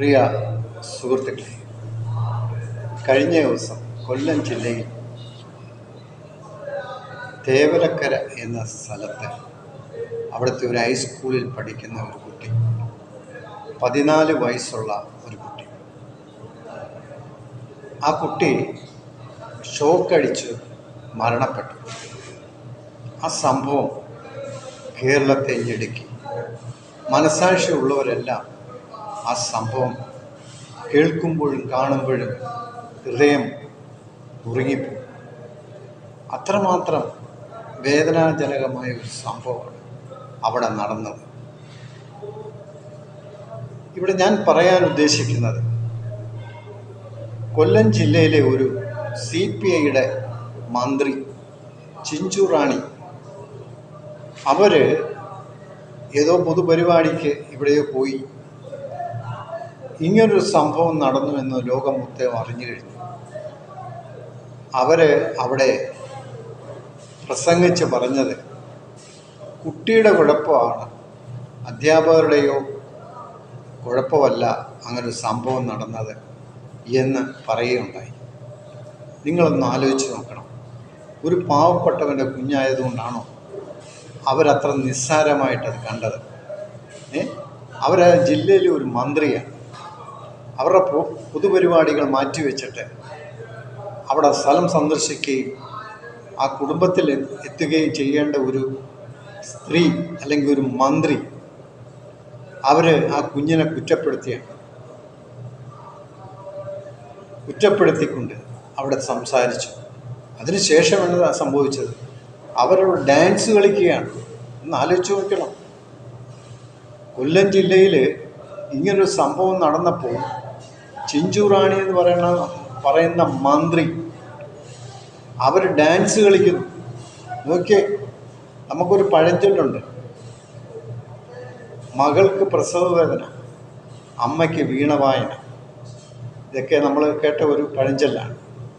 പ്രിയ സുഹൃത്തുക്കളെ കഴിഞ്ഞ ദിവസം കൊല്ലം ജില്ലയിൽ തേവലക്കര എന്ന സ്ഥലത്ത് അവിടുത്തെ ഒരു ഹൈസ്കൂളിൽ പഠിക്കുന്ന ഒരു കുട്ടി പതിനാല് വയസ്സുള്ള ഒരു കുട്ടി. ആ കുട്ടി ഷോക്കടിച്ച് മരണപ്പെട്ടു. ആ സംഭവം കേരളത്തെ ഞെടുക്കി മനസാക്ഷിയുള്ളവരെല്ലാം ആ സംഭവം കേൾക്കുമ്പോഴും കാണുമ്പോഴും ഹൃദയം ഉറങ്ങിപ്പോകും. അത്രമാത്രം വേദനാജനകമായ ഒരു സംഭവമാണ് അവിടെ നടന്നത്. ഇവിടെ ഞാൻ പറയാൻ ഉദ്ദേശിക്കുന്നത് കൊല്ലം ജില്ലയിലെ ഒരു സി പി ഐയുടെ മന്ത്രി ചിഞ്ചു റാണി അവർ ഏതോ പൊതുപരിപാടിക്ക് ഇവിടെയോ പോയി ഇങ്ങനൊരു സംഭവം നടന്നു എന്ന് ലോകം മൊത്തം അറിഞ്ഞു കഴിഞ്ഞു. അവർ അവിടെ പ്രസംഗിച്ച് പറഞ്ഞത് കുട്ടിയുടെ കുഴപ്പമാണ് അധ്യാപകരുടെയോ കുഴപ്പമല്ല അങ്ങനൊരു സംഭവം നടന്നത് എന്ന് പറയുകയുണ്ടായി. നിങ്ങളൊന്ന് ആലോചിച്ച് നോക്കണം. ഒരു പാവപ്പെട്ടവന്റെ കുഞ്ഞായതുകൊണ്ടാണോ അവരത്ര നിസ്സാരമായിട്ടത് കണ്ടത്? ഏ? അവർ ജില്ലയിലെ ഒരു മന്ത്രിയാണ്. അവരുടെ പൊതുപരിപാടികൾ മാറ്റിവെച്ചിട്ട് അവിടെ സ്ഥലം സന്ദർശിക്കുകയും ആ കുടുംബത്തിൽ എത്തുകയും ചെയ്യേണ്ട ഒരു സ്ത്രീ അല്ലെങ്കിൽ ഒരു മന്ത്രി അവർ ആ കുഞ്ഞിനെ കുറ്റപ്പെടുത്തിയാണ്. കുറ്റപ്പെടുത്തിക്കൊണ്ട് അവിടെ സംസാരിച്ചു. അതിനുശേഷം എന്നതാണ് സംഭവിച്ചത്? അവരോട് ഡാൻസ് കളിക്കുകയാണ്. ഒന്ന് ആലോചിച്ച് നോക്കണം. കൊല്ലം ജില്ലയിൽ ഇങ്ങനൊരു സംഭവം നടന്നപ്പോൾ ചിഞ്ചു റാണി എന്ന് പറയുന്ന പറയുന്ന മന്ത്രി. അവർ ഡാൻസ് കളിക്കുന്നു. നോക്കിയേ നമുക്കൊരു പഴഞ്ചൊല്ലുണ്ട്. മകൾക്ക് പ്രസവ വേദന അമ്മയ്ക്ക് വീണവായന. ഇതൊക്കെ നമ്മൾ കേട്ട ഒരു പഴഞ്ചൊല്ലാണ്.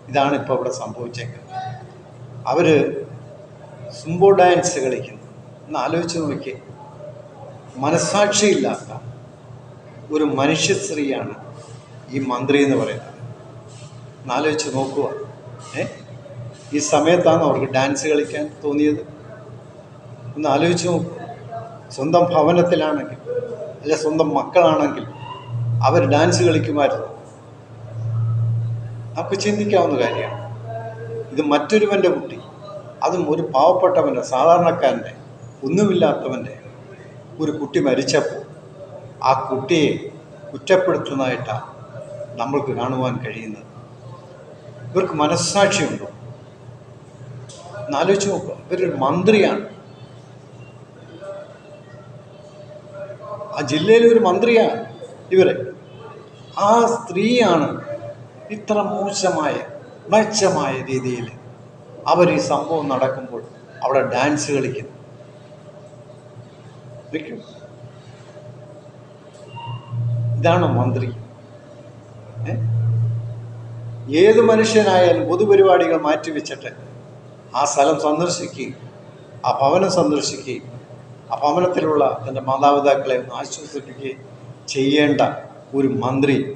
ഇതാണ് ഇപ്പോൾ ഇവിടെ സംഭവിച്ചേക്കുന്നത്. അവർ സുംബോ ഡാൻസ് കളിക്കുന്നു. ഒന്ന് ആലോചിച്ച് നോക്കിയേ. മനസാക്ഷിയില്ലാത്ത ഒരു മനുഷ്യ സ്ത്രീയാണ് ഈ മന്ത്രി എന്ന് പറയുന്നത്. എന്നാലോചിച്ച് നോക്കുക. ഏ? ഈ സമയത്താണ് അവർക്ക് ഡാൻസ് കളിക്കാൻ തോന്നിയത്. ഒന്ന് ആലോചിച്ച് നോക്കുക സ്വന്തം ഭവനത്തിലാണെങ്കിൽ അല്ലെ സ്വന്തം മക്കളാണെങ്കിൽ അവർ ഡാൻസ് കളിക്കുമായിരുന്നു. നമുക്ക് ചിന്തിക്കാവുന്ന കാര്യമാണ്. ഇത് മറ്റൊരുവന്റെ കുട്ടി അതും ഒരു പാവപ്പെട്ടവന്റെ സാധാരണക്കാരന്റെ ഒന്നുമില്ലാത്തവന്റെ ഒരു കുട്ടി മരിച്ചപ്പോൾ ആ കുട്ടിയെ കുറ്റപ്പെടുത്തുന്നതായിട്ടാണ് നമ്മൾക്ക് കാണുവാൻ കഴിയുന്നത്. ഇവർക്ക് മനസ്സാക്ഷിയുണ്ടോ എന്നാലോചിച്ച് നോക്കുക. ഇവരൊരു മന്ത്രിയാണ്. ആ ജില്ലയിലെ ഒരു മന്ത്രിയാണ് ഇവരെ. ആ സ്ത്രീയാണ് ഇത്ര മോശമായ മെച്ചമായ രീതിയിൽ അവർ ഈ സംഭവം നടക്കുമ്പോൾ അവിടെ ഡാൻസ് കളിക്കുന്നു. ഇതാണ് മന്ത്രി? ഏത് മനുഷ്യനായാലും പൊതുപരിപാടികൾ മാറ്റിവെച്ചിട്ട് ആ സ്ഥലം സന്ദർശിക്കുകയും ആ ഭവനം സന്ദർശിക്കുകയും ആ ഭവനത്തിലുള്ള തന്റെ മാതാപിതാക്കളെ ആശ്വസിപ്പിക്കുകയും ചെയ്യേണ്ട ഒരു മന്ത്രി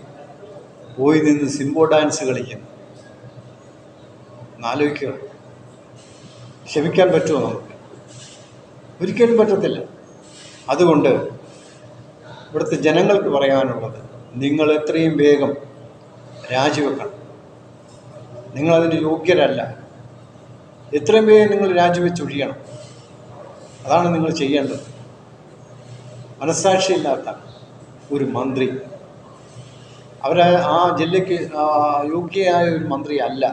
പോയി നിന്ന് സിംബോ ഡാൻസ് കളിക്കുന്നു ആലോചിക്കുക ക്ഷമിക്കാൻ പറ്റുമോ നമുക്ക്? ഒരിക്കലും പറ്റത്തില്ല. അതുകൊണ്ട് ഇവിടുത്തെ ജനങ്ങൾക്ക് പറയാനുള്ളത് നിങ്ങൾ എത്രയും വേഗം രാജിവെക്കണം. നിങ്ങളതിന് യോഗ്യരല്ല. എത്രയും വേഗം നിങ്ങൾ രാജിവെച്ചൊഴിയണം അതാണ് നിങ്ങൾ ചെയ്യേണ്ടത്. മനസ്സാക്ഷിയില്ലാത്ത ഒരു മന്ത്രി. അവർ ആ ജില്ലയ്ക്ക് യോഗ്യയായ ഒരു മന്ത്രി അല്ല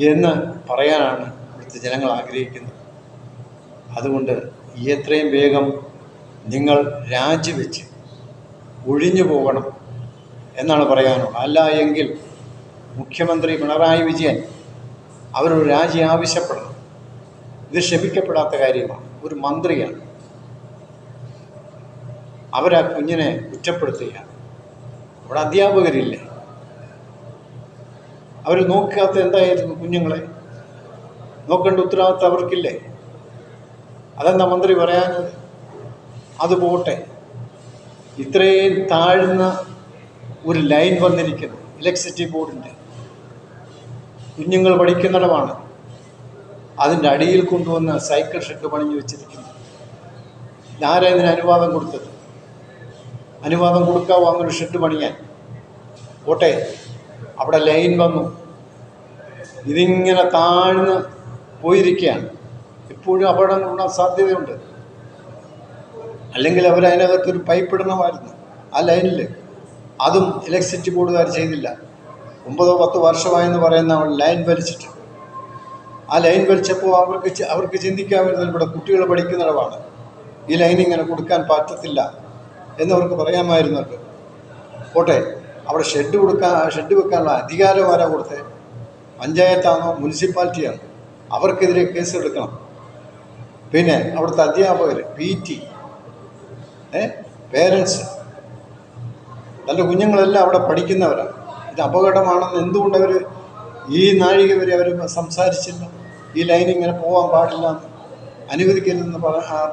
എന്ന് പറയാനാണ് ഇവിടുത്തെ ജനങ്ങൾ ആഗ്രഹിക്കുന്നത്. അതുകൊണ്ട് എത്രയും വേഗം നിങ്ങൾ രാജിവെച്ച് ഒഴിഞ്ഞു പോകണം. എന്നാണ് പറയാനുള്ളത്. അല്ല എങ്കിൽ മുഖ്യമന്ത്രി പിണറായി വിജയൻ അവരൊരു രാജി ആവശ്യപ്പെടണം. ഇത് ക്ഷമിക്കപ്പെടാത്ത കാര്യമാണ്. ഒരു മന്ത്രിയാണ്. അവരാ കുഞ്ഞിനെ കുറ്റപ്പെടുത്തുകയാണ്. അവിടെ അധ്യാപകരില്ലേ? അവർ നോക്കാത്ത എന്തായിരുന്നു കുഞ്ഞുങ്ങളെ? നോക്കേണ്ട ഉത്തരവാദിത്തം അവർക്കില്ലേ? അതെന്താ മന്ത്രി പറയാനത് അത് പോട്ടെ. ഇത്രയും താഴ്ന്ന ഒരു ലൈൻ വന്നിരിക്കുന്നു. ഇലക്ട്രിസിറ്റി ബോർഡിന്റെ കുഞ്ഞുങ്ങൾ പഠിക്കുന്നിടമാണ്. അതിന്റെ അടിയിൽ കൊണ്ടുവന്ന് സൈക്കിൾ ഷെഡ് പണിഞ്ഞു വെച്ചിരിക്കുന്നു. ഞാനാ ഇതിന് അനുവാദം കൊടുത്തത്. അനുവാദം കൊടുക്കാവോ അങ്ങനെ ഷെഡ് പണിയാൻ? ഓട്ടെ അവിടെ ലൈൻ വന്നു. ഇതിങ്ങനെ താഴ്ന്ന് പോയിരിക്കുകയാണ്. എപ്പോഴും അപകടങ്ങൾ ഉണ്ടാകാൻ സാധ്യതയുണ്ട്. അല്ലെങ്കിൽ അവരതിനകത്തൊരു പൈപ്പ് ഇടണമായിരുന്നു. ആ ലൈനിൽ അതും ഇലക്ട്രിസിറ്റി ബോർഡുകാർ ചെയ്തില്ല. ഒമ്പതോ പത്തോ വർഷമായെന്ന് പറയുന്ന ലൈൻ വലിച്ചിട്ട്. ആ ലൈൻ വലിച്ചപ്പോൾ അവർക്ക് അവർക്ക് അവർക്ക് ചിന്തിക്കാമായിരുന്നു ഇവിടെ കുട്ടികൾ പഠിക്കുന്നിടമാണ് ഈ ലൈൻ ഇങ്ങനെ കൊടുക്കാൻ പറ്റത്തില്ല എന്നവർക്ക് പറയാമായിരുന്നുണ്ട് പോട്ടെ അവിടെ ഷെഡ് കൊടുക്കാൻ ഷെഡ് വെക്കാനുള്ള അധികാരം ആരാ കൊടുത്തേ? പഞ്ചായത്താണോ? മുനിസിപ്പാലിറ്റിയാണോ? അവർക്കെതിരെ കേസ് എടുക്കണം പിന്നെ അവിടുത്തെ അധ്യാപകർ പി ടി ഏ പേരൻസ് തന്റെ കുഞ്ഞുങ്ങളെല്ലാം അവിടെ പഠിക്കുന്നവരാണ്. ഇത് അപകടമാണെന്ന് എന്തുകൊണ്ട് അവർ ഈ നാഴിക വരെ അവർ സംസാരിച്ചില്ല? ഈ ലൈൻ ഇങ്ങനെ പോകാൻ പാടില്ല എന്ന് അനുവദിക്കില്ലെന്ന്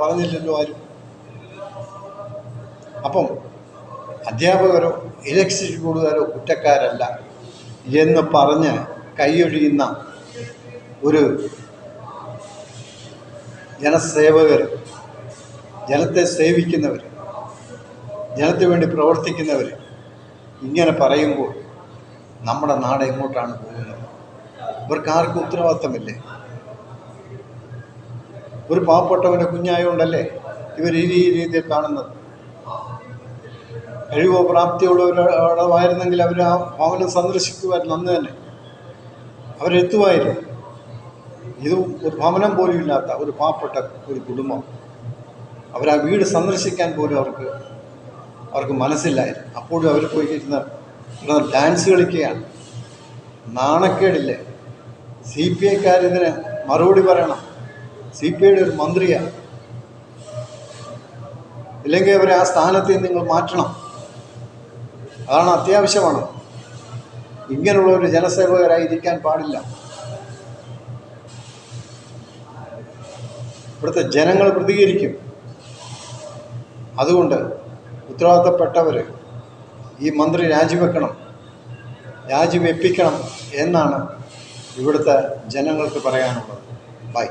പറഞ്ഞില്ലല്ലോ ആരും. അപ്പം അധ്യാപകരോ ഇലക്ട്രിസിറ്റി ബോർഡുകാരോ കുറ്റക്കാരല്ല എന്ന് പറഞ്ഞ് കൈയൊഴിയുന്ന ഒരു ജനസേവകർ ജനത്തെ സേവിക്കുന്നവർ ജനത്തിന് വേണ്ടി പ്രവർത്തിക്കുന്നവർ ഇങ്ങനെ പറയുമ്പോൾ നമ്മുടെ നാട് എങ്ങോട്ടാണ് പോകുന്നത്? ഇവർക്ക് ആർക്കും ഉത്തരവാദിത്തമില്ലേ? ഒരു പാവപ്പെട്ടവന്റെ കുഞ്ഞായതുകൊണ്ടല്ലേ ഇവർ ഈ രീതിയിൽ കാണുന്നത്? കഴിവോ പ്രാപ്തിയുള്ളവരായിരുന്നെങ്കിൽ അവർ ആ ഭവനം സന്ദർശിക്കുമായിരുന്നു അന്ന് തന്നെ. അവരെത്തുമായിരുന്നു ഇത് ഒരു ഭവനം പോലും ഇല്ലാത്ത ഒരു പാവപ്പെട്ട ഒരു കുടുംബം. അവരാ വീട് സന്ദർശിക്കാൻ പോലും അവർക്ക് അവർക്ക് മനസ്സില്ലായിരുന്നു. അപ്പോഴും അവർ പോയി ഇരുന്ന് ഇരുന്ന് ഡാൻസ് കളിക്കുകയാണ്. നാണക്കേടില്ലേ? സി പി ഐക്കാരിതിന് മറുപടി പറയണം. സി പി ഐയുടെ ഒരു മന്ത്രിയാണ്. ഇല്ലെങ്കിൽ അവരെ ആ സ്ഥാനത്ത് നിങ്ങൾ മാറ്റണം. അതാണ് അത്യാവശ്യമാണ്. ഇങ്ങനെയുള്ള ഒരു ജനസേവകരായി ഇരിക്കാൻ പാടില്ല. ഇവിടുത്തെ ജനങ്ങൾ പ്രതികരിക്കും. അതുകൊണ്ട് ഉത്തരവാദിത്തപ്പെട്ടവർ ഈ മന്ത്രി രാജിവെക്കണം രാജിവെപ്പിക്കണം എന്നാണ് ഇവിടുത്തെ ജനങ്ങൾക്ക് പറയാനുള്ളത്. ബൈ